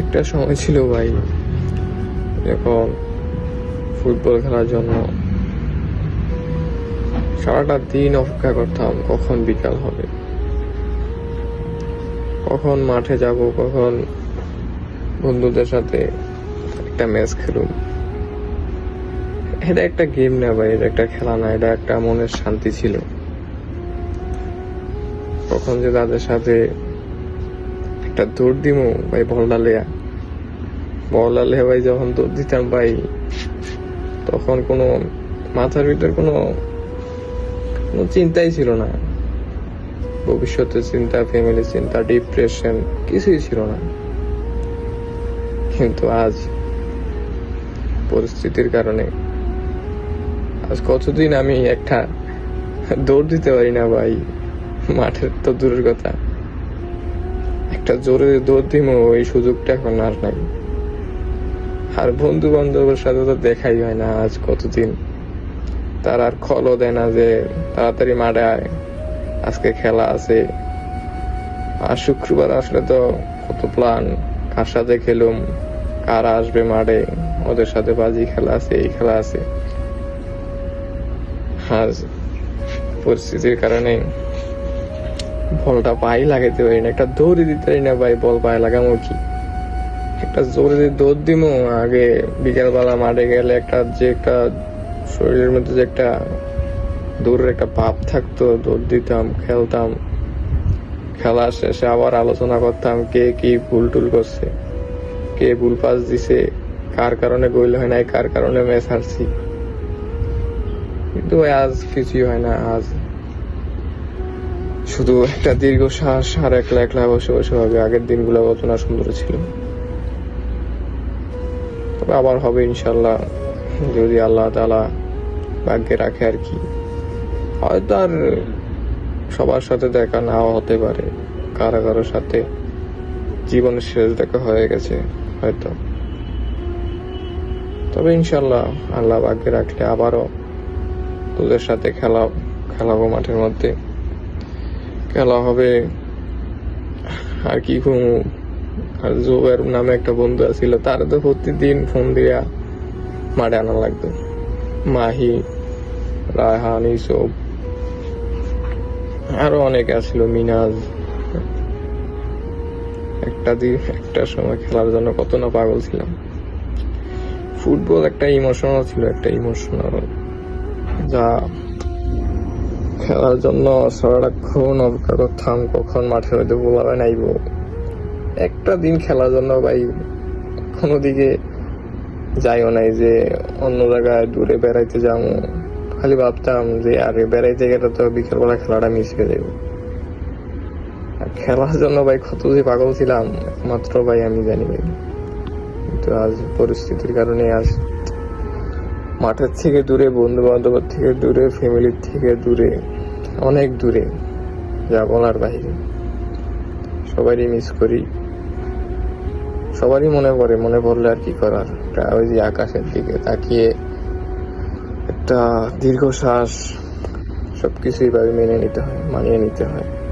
একটা সময় ছিল ভাই, যখন ফুটবল খেলার জন্য সারাটা দিন অপেক্ষা করতাম কখন বিকাল হবে, কখন মাঠে যাব, কখন বন্ধুদের সাথে একটা ম্যাচ খেলুম। এটা একটা গেম না ভাই, এটা একটা খেলা না, এটা একটা মনের শান্তি ছিল। কখন যে তাদের সাথে একটা দৌড় দিমু, ভাই বলটা লেয়া। বলটা লেয়া, ভাই, যখন দৌড় দিতাম, ভাই, তখন কোনো মাথার ভিতর কোনো কোনো চিন্তাই ছিল না। ভবিষ্যতের চিন্তা ফ্যামিলি চিন্তা ডিপ্রেশন কিছুই ছিল না। কিন্তু আজ পরিস্থিতির কারণে, আজ কতদিন আমি একটা দৌড় দিতে পারি না, ভাই? মাঠের তো দূরের কথা। একটা জোরে দৌড় দিব ওই সুযোগটা এখন আর নাই। আর বন্ধু বান্ধবের সাথে তো দেখাই হয় না আজ কতদিন। তার আর খলও দেয় না যে তাড়াতাড়ি মাঠে আয়, আজকে খেলা আছে। আর শুক্রবার আসলে তো কত প্ল্যান কার সাথে খেলুম, কারা আসবে মাঠে, ওদের সাথে বাজি খেলা আছে, এই খেলা আছে। আজ পরিস্থিতির কারণে বলটা পায়ে লাগাইতে পারি না, একটা দৌড়ি দিতে পারি না ভাই, বল পায়ে লাগামো কি? একটা জোরে দিয়ে দৌড় দিমো, আগে বিকেলবেলা মাঠে গেলে একটা যে একটা শরীরের মধ্যে যে একটা দৌড়ের একটা ভাব থাকতো, দৌড় দিতাম, খেলতাম। খেলা শেষে আবার আলোচনা করতাম, কে কি ভুল টুল করছে, কে ভুল পাস দিছে, কার কারণে গোল হয় নাই, কার কারণে ম্যাচ হারছি। কিন্তু আজ কিছুই হয় না, আজ শুধু একটা দীর্ঘ শ্বাস আর একলা একলা বসে বসে হবে আগের দিনগুলো কত না সুন্দর ছিল। তবে আবার হবে ইনশাল্লাহ যদি আল্লাহ তালা ভাগ্যে রাখে আর কি। হয়তো আর সবার সাথে দেখা নাও হতে পারে, কারও কারও সাথে জীবনের শেষ দেখা হয়ে গেছে হয়তো। তবে ইনশাল্লাহ আল্লাহ ভাগ্যে রাখলে আবারও তোদের সাথে খেলা, খেলাবো মাঠের মধ্যে। খেলা হবে। আর কি ঘুমু? আর জুবের নামে একটা বন্ধু আছিল, তার তো প্রতিদিন ফোন দিয়া মাঠে আনা লাগতো। মাহি, রায়হান, ইসব। আরও অনেক আছিল, মিনাজ। একটা দিন, একটা সময় খেলার জন্য কত না পাগল ছিলাম। ফুটবল একটা ইমোশনাল ছিল, একটা ইমোশনাল যা খেলার জন্য সারাক্ষণ অপেক্ষা করতাম কখন মাঠের মধ্যে বোলাবে নাইব একটা দিন খেলার জন্য ভাই, কোনো দিকে যাইও নাই যে অন্য জায়গায় দূরে বেড়াইতে যাব খালি ভাবতাম যে আরে বেড়াইতে গেলে তো বিকেলবেলা খেলাটা মিস হয়ে যাবে খেলার জন্য ভাই কত যে পাগল ছিলাম, একমাত্র ভাই আমি জানি। ভাই কিন্তু আজ পরিস্থিতির কারণে আজ মাঠের থেকে দূরে বন্ধু বান্ধবের থেকে দূরে ফ্যামিলির থেকে দূরে, অনেক দূরে যা বলার বাইরে। সবারই মিস করি। সবারই মনে পড়ে, মনে পড়লে আর কি করার? ওই যে আকাশের দিকে তাকিয়ে একটা দীর্ঘশ্বাস, সবকিছুই ভাবে মেনে নিতে হয়, মানিয়ে নিতে হয়।